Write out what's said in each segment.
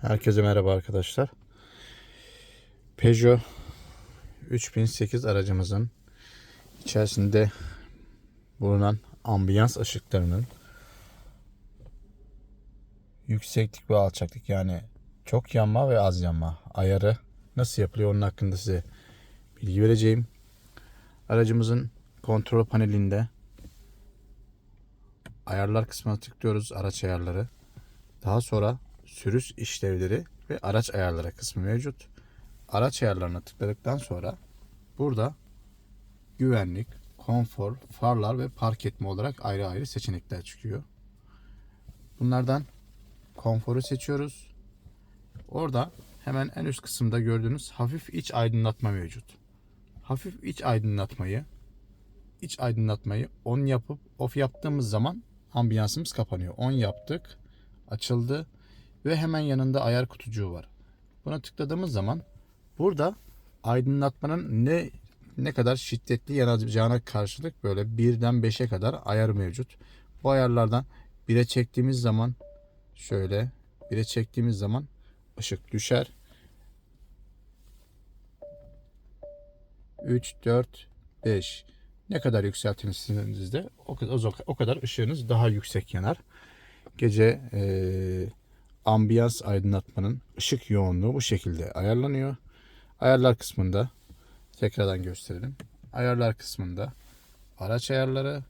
Herkese merhaba arkadaşlar. Peugeot 3008 aracımızın içerisinde bulunan ambiyans ışıklarının yükseklik ve alçaklık yani çok yanma ve az yanma ayarı nasıl yapılıyor onun hakkında size bilgi vereceğim. Aracımızın kontrol panelinde ayarlar kısmına tıklıyoruz araç ayarları. Daha sonra sürüş işlevleri ve araç ayarları kısmı mevcut. Araç ayarlarına tıkladıktan sonra burada güvenlik, konfor, farlar ve park etme olarak ayrı ayrı seçenekler çıkıyor. Bunlardan konforu seçiyoruz. Orada hemen en üst kısımda gördüğünüz hafif iç aydınlatma mevcut. Hafif iç aydınlatmayı iç aydınlatmayı on yapıp off yaptığımız zaman ambiyansımız kapanıyor. On yaptık, açıldı ve hemen yanında ayar kutucuğu var. Buna tıkladığımız zaman burada aydınlatmanın ne ne kadar şiddetli yanacağına karşılık böyle birden 5'e kadar ayar mevcut. Bu ayarlardan 1'e çektiğimiz zaman şöyle 1'e çektiğimiz zaman ışık düşer. 3, 4, 5 ne kadar yükseltirsinizde o kadar, o kadar ışığınız daha yüksek yanar. Gece eee ambiyans aydınlatmanın ışık yoğunluğu bu şekilde ayarlanıyor. Ayarlar kısmında tekrardan gösterelim. Ayarlar kısmında araç ayarları,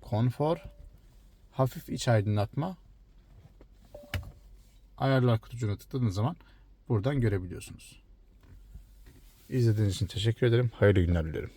konfor, hafif iç aydınlatma ayarlar kutucuğuna tıkladığınız zaman buradan görebiliyorsunuz. İzlediğiniz için teşekkür ederim. Hayırlı günler dilerim.